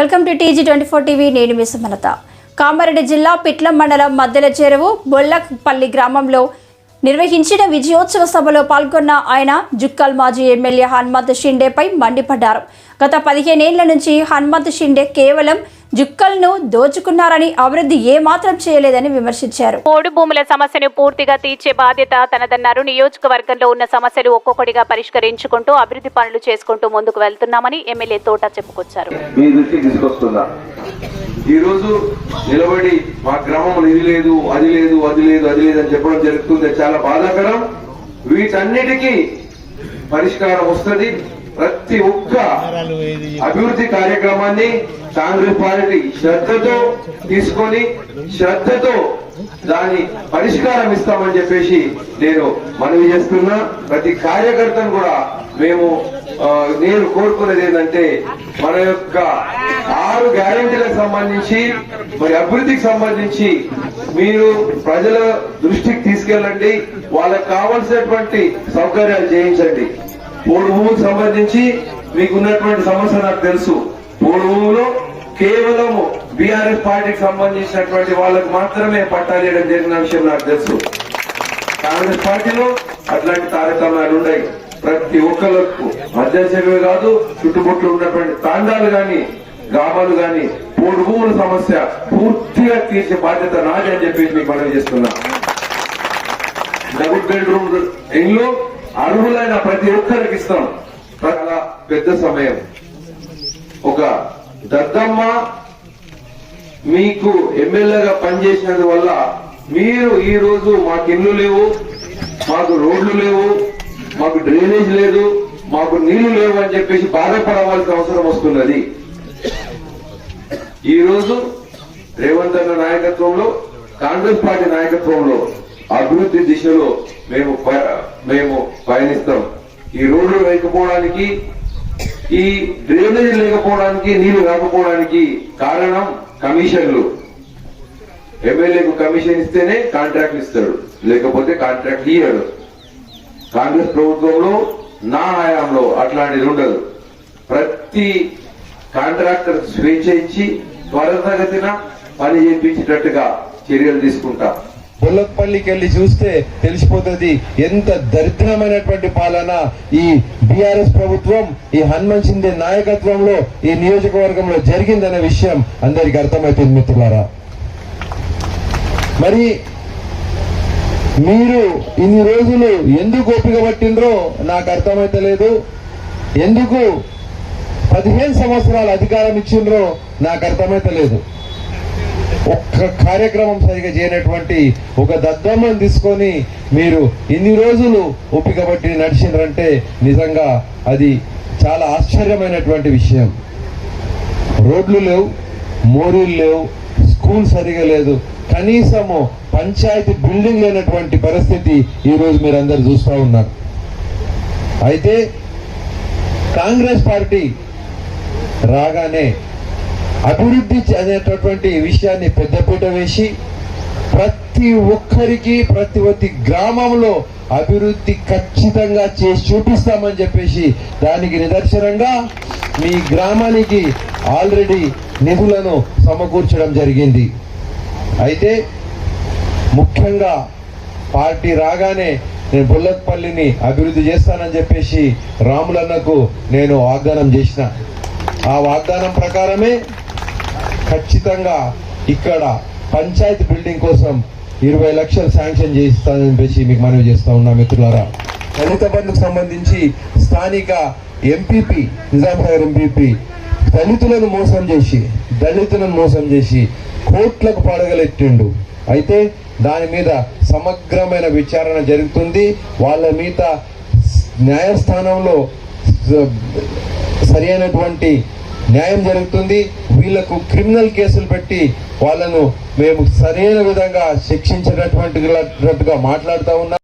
Welcome to TG twenty four TV. నేను మీ సుమలత. కామారెడ్డి జిల్లా పిట్లం మండలం మద్దెల చెరువు బొల్లపల్లి గ్రామంలో నిర్వహించిన విజయోత్సవ సభలో పాల్గొన్న ఆయన జుక్కల్ మాజీ ఎమ్మెల్యే హనుమంత్ షిండేపై మండిపడ్డారు. గత పదిహేనేళ్ళ నుంచి హనుమంత్ షిండే కేవలం జుక్కల్ను దోచుకున్నారని అభివృద్ధి ఏమాత్రం చేయలేదని విమర్శించారు. పోడు భూముల సమస్యను పూర్తిగా తీర్చే బాధ్యత తనదన్నారు. నియోజకవర్గంలో ఉన్న సమస్యలు ఒక్కొక్కటిగా పరిష్కరించుకుంటూ అభివృద్ధి పనులు చేసుకుంటూ ముందుకు వెళ్తున్నామని ఎమ్మెల్యే తోట చెప్పుకొచ్చారు. ఈ రోజు నిలబడి మా గ్రామంలో ఇది లేదు అది లేదు అది లేదు అది లేదు అని చెప్పడం జరుగుతుంది చాలా బాధాకరం. వీటన్నిటికీ పరిష్కారం వస్తుంది. ప్రతి ఒక్క అభివృద్ధి కార్యక్రమాన్ని కాంగ్రెస్ పార్టీ శ్రద్ధతో తీసుకొని శ్రద్ధతో దాని పరిష్కారం ఇస్తామని చెప్పేసి నేను మనవి చేస్తున్నా. ప్రతి కార్యకర్తను కూడా మేము నేను కోరుకునేది ఏంటంటే మన యొక్క ఆరు గ్యారెంటీలకు సంబంధించి మరి అభివృద్ధికి సంబంధించి మీరు ప్రజల దృష్టికి తీసుకెళ్ళండి. వాళ్ళకి కావలసినటువంటి సౌకర్యాలు చేయించండి. మూడు సంబంధించి మీకు ఉన్నటువంటి సమస్య నాకు తెలుసు. మూడు భూములు కేవలం బీఆర్ఎస్ పార్టీకి సంబంధించినటువంటి వాళ్ళకు మాత్రమే పట్టాలు ఇవ్వడం జరిగిన విషయం నాకు తెలుసు. కాంగ్రెస్ పార్టీలో అట్లాంటి తారతమ్యాలు ఉన్నాయి ప్రతి ఒక్కరికి మధ్య చెరువు కాదు చుట్టుపక్కల ఉన్నటువంటి తాండాలు గాని గ్రామాలు గాని మూడు భూముల సమస్య పూర్తిగా తీర్చే బాధ్యత నాది అని చెప్పేసి మీకు మనవి చేస్తున్నా. డబుల్ బెడ్రూమ్ ఇల్లు అర్హులైన ప్రతి ఒక్కరికి ఇస్తాం. చాలా పెద్ద సమయం. ఒక దద్దమ్మ మీకు ఎమ్మెల్యేగా పనిచేసినందు వల్ల మీరు ఈ రోజు మాకు ఇల్లు లేవు మాకు రోడ్లు లేవు మాకు డ్రైనేజ్ లేదు మాకు నీళ్ళు లేవు అని చెప్పేసి బాధపడవలసిన అవసరం వస్తున్నది. ఈ రోజు రేవంత్ అన్న నాయకత్వంలో కాంగ్రెస్ పార్టీ నాయకత్వంలో అభివృద్ధి దిశలో మేము ప- మేము పయనిస్తాం ఈ రోడ్లు లేకపోవడానికి ఈ డ్రైనేజ్ లేకపోవడానికి నీళ్ళు రాకపోవడానికి కారణం కమిషన్లు. ఎమ్మెల్యేకు కమిషన్ ఇస్తేనే కాంట్రాక్ట్ ఇస్తాడు. లేకపోతే కాంట్రాక్ట్ ఇయ్యడు. కాంగ్రెస్ ప్రభుత్వంలో నా హయాంలో అట్లాంటిది ఉండదు. ప్రతి కాంట్రాక్టర్ స్వేచ్ఛ ఇచ్చి త్వరతగతిన పని చేయించేటట్టుగా చర్యలు తీసుకుంటా. బొల్లపల్లికి వెళ్ళి చూస్తే తెలిసిపోతుంది ఎంత దరిద్రమైనటువంటి పాలన ఈ బీఆర్ఎస్ ప్రభుత్వం ఈ హనుమంత్ సింధే నాయకత్వంలో ఈ నియోజకవర్గంలో జరిగిందనే విషయం అందరికి అర్థమవుతుంది మిత్రులారా. మరి మీరు ఇన్ని రోజులు ఎందుకు ఓపిక పట్టిండ్రో నాకు అర్థమైతలేదు. ఎందుకు పదిహేను సంవత్సరాలు అధికారం ఇచ్చిండ్రో నాకు అర్థమైతలేదు. ఒక్క కార్యక్రమం సరిగా చేయనటువంటి ఒక దద్దమ్మను తీసుకొని మీరు ఇన్ని రోజులు ఒప్పికబట్టి నడిచినారంటే నిజంగా అది చాలా ఆశ్చర్యమైనటువంటి విషయం. రోడ్లు లేవు మోరీలు లేవు స్కూల్ సరిగా లేదు. కనీసము పంచాయతీ బిల్డింగ్ లేనటువంటి పరిస్థితి ఈరోజు మీరందరూ మీరు అందరు చూస్తూ ఉన్నారు. అయితే కాంగ్రెస్ పార్టీ రాగానే అభివృద్ధి అనేటటువంటి విషయాన్ని పెద్దపీట వేసి ప్రతి ఒక్కరికి ప్రతి ఒక్క గ్రామంలో అభివృద్ధి ఖచ్చితంగా చేసి చూపిస్తామని చెప్పేసి దానికి నిదర్శనంగా మీ గ్రామానికి ఆల్రెడీ నిధులను సమకూర్చడం జరిగింది. అయితే ముఖ్యంగా పార్టీ రాగానే నేను బుల్లత్పల్లిని అభివృద్ధి చేస్తానని చెప్పేసి రాములన్నకు నేను వాగ్దానం చేసిన. ఆ వాగ్దానం ప్రకారమే ఖచ్చితంగా ఇక్కడ పంచాయతీ బిల్డింగ్ కోసం ఇరవై లక్షలు శాంక్షన్ చేయిస్తానని చెప్పేసి మీకు మనవి చేస్తా ఉన్నా మిత్రులారా. దళిత బంధుకు సంబంధించి స్థానిక ఎంపీపీ నిజాంసాగర్ ఎంపీపీ దళితులను మోసం చేసి దళితులను మోసం చేసి కోట్లకు పడగలెట్టిండు. అయితే దాని మీద సమగ్రమైన విచారణ జరుగుతుంది. వాళ్ళ మీద న్యాయస్థానంలో సరి అయినటువంటి న్యాయం జరుగుతుంది. వీళ్ళకు క్రిమినల్ కేసులు పెట్టి వాళ్ళను మేము సరైన విధంగా శిక్షించినటువంటిగా మాట్లాడుతూ ఉన్నాం.